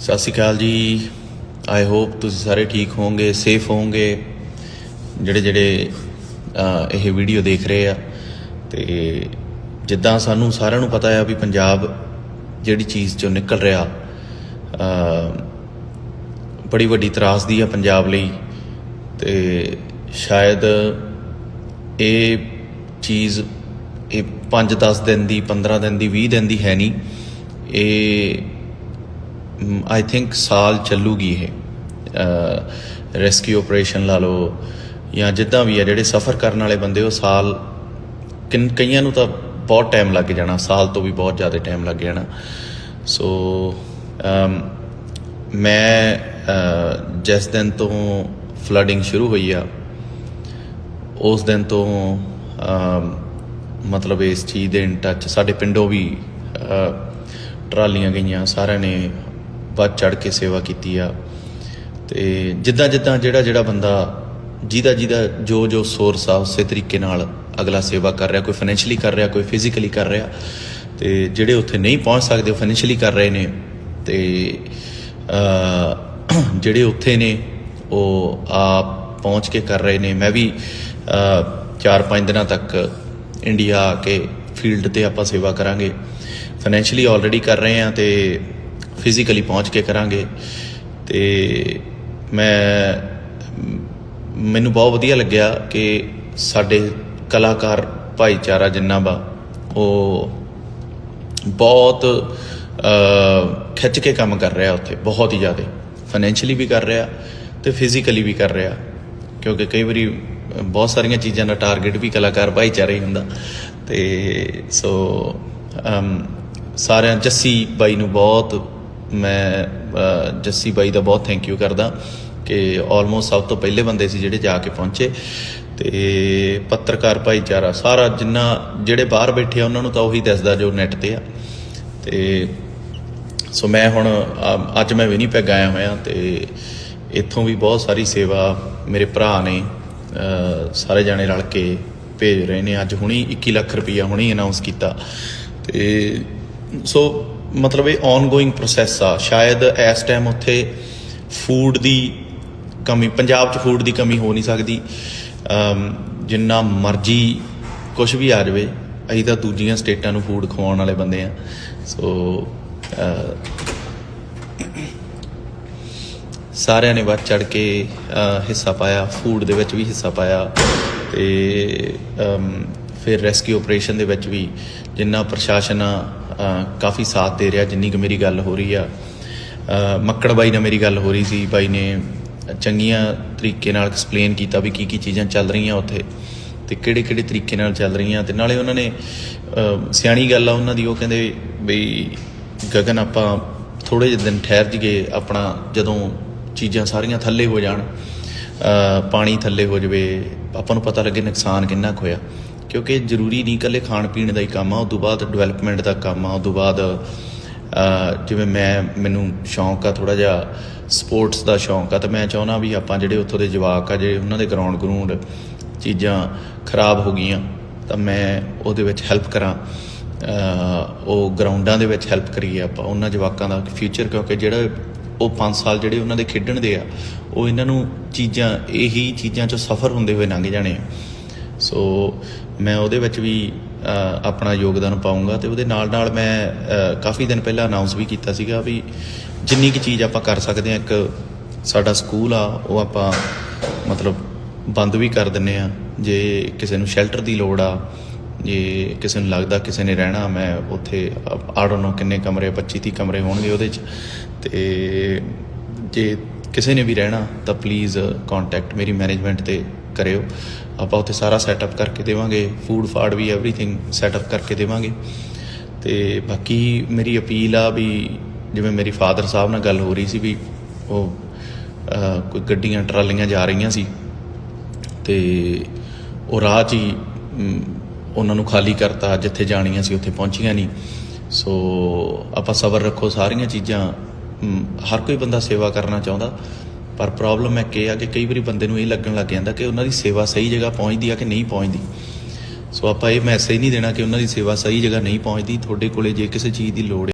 ਸਤਿ ਸ਼੍ਰੀ ਅਕਾਲ ਜੀ। I hope ਤੁਸੀਂ ਸਾਰੇ ਠੀਕ ਹੋਵੋਗੇ ਸੇਫ ਹੋਵੋਗੇ। ਜਿਹੜੇ ਜਿਹੜੇ ਇਹ ਵੀਡੀਓ ਦੇਖ ਰਹੇ ਆ। ਤੇ ਜਿੱਦਾਂ ਸਾਨੂੰ ਸਾਰਿਆਂ ਨੂੰ ਪਤਾ ਆ ਵੀ ਪੰਜਾਬ ਜਿਹੜੀ ਚੀਜ਼ ਚੋਂ ਨਿਕਲ ਰਿਹਾ ਬੜੀ ਵੱਡੀ ਤਰਾਸਦੀ ਆ ਪੰਜਾਬ ਲਈ। ਤੇ ਸ਼ਾਇਦ ਇਹ ਚੀਜ਼ ਇਹ 5-10 ਦਿਨ ਦੀ 15 ਦਿਨ ਦੀ 20 ਦਿਨ ਦੀ ਹੈ ਨਹੀਂ। ਇਹ ਆਈ ਥਿੰਕ ਸਾਲ ਚੱਲੂਗੀ ਇਹ। ਰੈਸਕਿਊ ਆਪਰੇਸ਼ਨ ਲਾ ਲਓ ਜਾਂ ਜਿੱਦਾਂ ਵੀ ਆ ਜਿਹੜੇ ਸਫਰ ਕਰਨ ਵਾਲੇ ਬੰਦੇ, ਉਹ ਸਾਲ ਕਿੰਨ, ਕਈਆਂ ਨੂੰ ਤਾਂ ਬਹੁਤ ਟਾਈਮ ਲੱਗ ਜਾਣਾ, ਸਾਲ ਤੋਂ ਵੀ ਬਹੁਤ ਜ਼ਿਆਦਾ ਟਾਈਮ ਲੱਗ ਜਾਣਾ। ਸੋ ਮੈਂ ਜਿਸ ਦਿਨ ਤੋਂ ਫਲੱਡਿੰਗ ਸ਼ੁਰੂ ਹੋਈ ਆ, ਉਸ ਦਿਨ ਤੋਂ ਮਤਲਬ ਇਸ ਚੀਜ਼ ਦੇ ਇਨ ਟੱਚ ਸਾਡੇ ਪਿੰਡੋਂ ਵੀ ਟਰਾਲੀਆਂ ਗਈਆਂ, ਸਾਰਿਆਂ ਨੇ ਵੱਧ ਚੜ ਕੇ ਸੇਵਾ ਕੀਤੀ ਆ। ਤੇ ਜਿੱਦਾਂ ਜਿੱਦਾਂ ਜਿਹੜਾ ਜਿਹੜਾ ਬੰਦਾ ਜਿਹਦਾ ਜਿਹਦਾ ਜੋ ਜੋ ਸੋਰਸ ਆ, ਉਸੇ ਤਰੀਕੇ ਨਾਲ ਅਗਲਾ ਸੇਵਾ ਕਰ ਰਿਹਾ, ਕੋਈ ਫਾਈਨੈਂਸ਼ੀਅਲੀ ਕਰ ਰਿਹਾ, ਕੋਈ ਫਿਜ਼ੀਕਲੀ ਕਰ ਰਿਹਾ, ਤੇ ਜਿਹੜੇ ਉੱਥੇ ਨਹੀਂ ਪਹੁੰਚ ਸਕਦੇ, ਉਹ ਫਾਈਨੈਂਸ਼ੀਅਲੀ ਕਰ ਰਹੇ ਨੇ, ਤੇ ਜਿਹੜੇ ਉੱਥੇ ਨੇ, ਉਹ ਆਪ ਪਹੁੰਚ ਕੇ ਕਰ ਰਹੇ ਨੇ। ਮੈਂ ਵੀ 4-5 ਦਿਨਾਂ ਤੱਕ ਇੰਡੀਆ ਆ ਕੇ ਫੀਲਡ ਤੇ ਆਪਾਂ ਸੇਵਾ ਕਰਾਂਗੇ। ਫਾਈਨੈਂਸ਼ੀਅਲੀ ਆਲਰੇਡੀ ਕਰ ਰਹੇ ਹਾਂ ਤੇ ਫਿਜ਼ੀਕਲੀ ਪਹੁੰਚ ਕੇ ਕਰਾਂਗੇ ਤੇ ਮੈਂ, ਮੈਨੂੰ ਬਹੁਤ ਵਧੀਆ ਲੱਗਿਆ ਕਿ ਸਾਡੇ ਕਲਾਕਾਰ ਭਾਈਚਾਰਾ ਜਿੰਨਾ ਵਾ ਉਹ ਬਹੁਤ ਖਿੱਚ ਕੇ ਕੰਮ ਕਰ ਰਿਹਾ ਉੱਥੇ, ਬਹੁਤ ਹੀ ਜ਼ਿਆਦਾ। ਫਾਈਨੈਂਸ਼ੀਅਲੀ ਵੀ ਕਰ ਰਿਹਾ ਤੇ ਫਿਜ਼ੀਕਲੀ ਵੀ ਕਰ ਰਿਹਾ, ਕਿਉਂਕਿ ਕਈ ਵਾਰੀ ਬਹੁਤ ਸਾਰੀਆਂ ਚੀਜ਼ਾਂ ਦਾ ਟਾਰਗੇਟ ਵੀ ਕਲਾਕਾਰ ਭਾਈਚਾਰਾ ਹੀ ਹੁੰਦਾ। ਤੇ ਸੋ ਸਾਰਿਆਂ, ਜੱਸੀ ਬਾਈ ਨੂੰ ਬਹੁਤ ਮੈਂ ਜੱਸੀ ਬਾਈ ਦਾ ਬਹੁਤ ਥੈਂਕ ਯੂ ਕਰਦਾ ਕਿ ਆਲਮੋਸਟ ਸਭ ਤੋਂ ਪਹਿਲੇ ਬੰਦੇ ਸੀ ਜਿਹੜੇ ਜਾ ਕੇ ਪਹੁੰਚੇ। ਤੇ ਪੱਤਰਕਾਰ ਭਾਈਚਾਰਾ ਸਾਰਾ ਜਿੰਨਾ ਜਿਹੜੇ ਬਾਹਰ ਬੈਠੇ ਆ, ਉਹਨਾਂ ਨੂੰ ਤਾਂ ਉਹੀ ਦੱਸਦਾ ਜੋ ਨੈਟ ਤੇ ਆ। ਤੇ ਸੋ ਮੈਂ ਹੁਣ ਅੱਜ ਮੈਂ ਵਿਨੀਪੈਗ ਆਇਆ ਹੋਇਆ ਤੇ ਇੱਥੋਂ ਵੀ ਬਹੁਤ ਸਾਰੀ ਸੇਵਾ ਮੇਰੇ ਭਰਾ ਨੇ ਸਾਰੇ ਜਾਣੇ ਰਲ ਕੇ ਭੇਜ ਰਹੇ ਨੇ। ਅੱਜ ਹੁਣੀ 21 ਲੱਖ ਰੁਪਈਆ ਹੁਣੀ ਅਨਾਉਂਸ ਕੀਤਾ। ਤੇ ਸੋ ਮਤਲਬ ਇਹ ਆਨਗੋਇੰਗ ਪ੍ਰੋਸੈਸ ਆ। ਸ਼ਾਇਦ ਇਸ ਟਾਈਮ ਉੱਥੇ ਫੂਡ ਦੀ ਕਮੀ ਪੰਜਾਬ 'ਚ ਫੂਡ ਦੀ ਕਮੀ ਹੋ ਨਹੀਂ ਸਕਦੀ। ਜਿੰਨਾ ਮਰਜ਼ੀ ਕੁਝ ਵੀ ਆ ਜਾਵੇ ਅਸੀਂ ਤਾਂ ਦੂਜੀਆਂ ਸਟੇਟਾਂ ਨੂੰ ਫੂਡ ਖਵਾਉਣ ਵਾਲੇ ਬੰਦੇ ਆ। ਸੋ ਸਾਰਿਆਂ ਨੇ ਵੱਧ ਚੜ ਕੇ ਹਿੱਸਾ ਪਾਇਆ ਫੂਡ ਦੇ ਵਿੱਚ ਵੀ ਹਿੱਸਾ ਪਾਇਆ ਤੇ ਫਿਰ ਰੈਸਕਿਊ ਆਪਰੇਸ਼ਨ ਦੇ ਵਿੱਚ ਵੀ ਜਿੰਨਾ ਪ੍ਰਸ਼ਾਸਨ ਆ, ਕਾਫੀ ਸਾਥ ਦੇ ਰਿਹਾ, ਜਿੰਨੀ ਕੁ ਮੇਰੀ ਗੱਲ ਹੋ ਰਹੀ ਆ। ਮੱਕੜ ਬਾਈ ਨਾਲ ਮੇਰੀ ਗੱਲ ਹੋ ਰਹੀ ਸੀ, ਬਾਈ ਨੇ ਚੰਗੀਆਂ ਤਰੀਕੇ ਨਾਲ ਐਕਸਪਲੇਨ ਕੀਤਾ ਵੀ ਕੀ ਕੀ ਚੀਜ਼ਾਂ ਚੱਲ ਰਹੀਆਂ ਉੱਥੇ ਤੇ ਕਿਹੜੇ ਕਿਹੜੇ ਤਰੀਕੇ ਨਾਲ ਚੱਲ ਰਹੀਆਂ ਤੇ ਨਾਲੇ ਉਹਨਾਂ ਨੇ ਸਿਆਣੀ ਗੱਲ ਆ ਉਹਨਾਂ ਦੀ, ਉਹ ਕਹਿੰਦੇ ਬਈ ਗਗਨ ਆਪਾਂ ਥੋੜੇ ਜਿਹੇ ਦਿਨ ਠਹਿਰ ਜੀਏ, ਆਪਣਾ ਜਦੋਂ ਚੀਜ਼ਾਂ ਸਾਰੀਆਂ ਥੱਲੇ ਹੋ ਜਾਣ ਪਾਣੀ ਥੱਲੇ ਹੋ ਜਾਵੇ, ਆਪਾਂ ਨੂੰ ਪਤਾ ਲੱਗੇ ਨੁਕਸਾਨ ਕਿੰਨਾ ਕੁ ਹੋਇਆ। ਕਿਉਂਕਿ ਜ਼ਰੂਰੀ ਨਹੀਂ ਇਕੱਲੇ ਖਾਣ ਪੀਣ ਦਾ ਹੀ ਕੰਮ ਆ ਉਸ ਤੋਂ ਬਾਅਦ ਡਿਵੈਲਪਮੈਂਟ ਦਾ ਕੰਮ ਆ ਉਸ ਤੋਂ ਬਾਅਦ ਜਿਵੇਂ ਮੈਂ, ਮੈਨੂੰ ਸ਼ੌਂਕ ਆ ਥੋੜਾ ਜਿਹਾ ਸਪੋਰਟਸ ਦਾ ਸ਼ੌਂਕ ਆ, ਤਾਂ ਮੈਂ ਚਾਹੁੰਦਾ ਵੀ ਆਪਾਂ ਜਿਹੜੇ ਉੱਥੋਂ ਦੇ ਜਵਾਕ ਆ, ਜਿਹੜੇ ਉਹਨਾਂ ਦੇ ਗਰਾਊਂਡ ਗਰਾਊਂਡ ਚੀਜ਼ਾਂ ਖਰਾਬ ਹੋ ਗਈਆਂ, ਤਾਂ ਮੈਂ ਉਹਦੇ ਵਿੱਚ ਹੈਲਪ ਕਰਾਂ। ਉਹ ਗਰਾਊਂਡਾਂ ਦੇ ਵਿੱਚ ਹੈਲਪ ਕਰੀਏ ਆਪਾਂ, ਉਹਨਾਂ ਜਵਾਕਾਂ ਦਾ ਫਿਊਚਰ ਕਿਉਂਕਿ ਜਿਹੜਾ ਉਹ 5 ਸਾਲ ਜਿਹੜੇ ਉਹਨਾਂ ਦੇ ਖੇਡਣ ਦੇ ਆ, ਉਹ ਇਹਨਾਂ ਨੂੰ ਚੀਜ਼ਾਂ, ਇਹੀ ਚੀਜ਼ਾਂ ਚੋਂ ਸਫਰ ਹੁੰਦੇ ਹੋਏ ਲੰਘ ਜਾਣੇ ਆ। ਸੋ ਮੈਂ ਉਹਦੇ ਵਿੱਚ ਵੀ ਆਪਣਾ ਯੋਗਦਾਨ ਪਾਉਂਗਾ ਤੇ ਉਹਦੇ ਨਾਲ ਨਾਲ ਮੈਂ ਕਾਫੀ ਦਿਨ ਪਹਿਲਾਂ ਅਨਾਉਂਸ ਵੀ ਕੀਤਾ ਸੀਗਾ ਵੀ ਜਿੰਨੀ ਕੀ ਚੀਜ਼ ਆਪਾਂ ਕਰ ਸਕਦੇ ਆ ਇੱਕ ਸਾਡਾ ਸਕੂਲ ਆ, ਉਹ ਆਪਾਂ ਮਤਲਬ ਬੰਦ ਵੀ ਕਰ ਦਿੰਨੇ ਆ। ਜੇ ਕਿਸੇ ਨੂੰ ਸ਼ੈਲਟਰ ਦੀ ਲੋੜ ਆ, ਜੇ ਕਿਸੇ ਨੂੰ ਲੱਗਦਾ ਕਿਸੇ ਨੇ ਰਹਿਣਾ, ਮੈਂ ਉੱਥੇ ਆਈ ਡੋਨਟ ਨੋ ਕਿੰਨੇ ਕਮਰੇ 25 30 ਕਮਰੇ ਹੋਣਗੇ ਉਹਦੇ ਚ। ਤੇ ਜੇ ਕਿਸੇ ਨੇ ਵੀ ਰਹਿਣਾ, ਤਾਂ ਪਲੀਜ਼ ਕੰਟੈਕਟ ਮੇਰੀ ਮੈਨੇਜਮੈਂਟ ਤੇ ਕਰਿਓ। ਆਪਾਂ ਉੱਥੇ ਸਾਰਾ ਸੈਟਅਪ ਕਰਕੇ ਦੇਵਾਂਗੇ ਫੂਡ ਫਾਡ ਵੀ ਐਵਰੀਥਿੰਗ ਸੈਟਅਪ ਕਰਕੇ ਦੇਵਾਂਗੇ। ਤੇ ਬਾਕੀ ਮੇਰੀ ਅਪੀਲ ਆ ਵੀ ਜਿਵੇਂ ਮੇਰੀ ਫਾਦਰ ਸਾਹਿਬ ਨਾਲ ਗੱਲ ਹੋ ਰਹੀ ਸੀ ਵੀ ਉਹ ਕੋਈ ਗੱਡੀਆਂ, ਟਰਾਲੀਆਂ ਜਾ ਰਹੀਆਂ ਸੀ ਤੇ ਉਹ ਰਾਹ 'ਚ ਹੀ ਉਹਨਾਂ ਨੂੰ ਖਾਲੀ ਕਰਤਾ, ਜਿੱਥੇ ਜਾਣੀਆਂ ਸੀ ਉੱਥੇ ਪਹੁੰਚੀਆਂ ਨਹੀਂ। ਸੋ ਆਪਾਂ ਸਬਰ ਰੱਖੋ ਸਾਰੀਆਂ ਚੀਜ਼ਾਂ। ਹਰ ਕੋਈ ਬੰਦਾ ਸੇਵਾ ਕਰਨਾ ਚਾਹੁੰਦਾ। ਪਰ ਪ੍ਰੋਬਲਮ ਹੈ ਕਿ ਆ ਕਿ ਕਈ ਵਾਰੀ ਬੰਦੇ ਨੂੰ ਇਹ ਲੱਗਣ ਲੱਗ ਜਾਂਦਾ ਕਿ ਉਹਨਾਂ ਦੀ ਸੇਵਾ ਸਹੀ ਜਗ੍ਹਾ ਪਹੁੰਚਦੀ ਆ ਕਿ ਨਹੀਂ ਪਹੁੰਚਦੀ। ਸੋ ਆਪਾਂ ਇਹ ਮੈਸੇਜ ਨਹੀਂ ਦੇਣਾ ਕਿ ਉਹਨਾਂ ਦੀ ਸੇਵਾ ਸਹੀ ਜਗ੍ਹਾ ਨਹੀਂ ਪਹੁੰਚਦੀ। ਤੁਹਾਡੇ ਕੋਲੇ ਜੇ ਕਿਸੇ ਚੀਜ਼ ਦੀ ਲੋੜ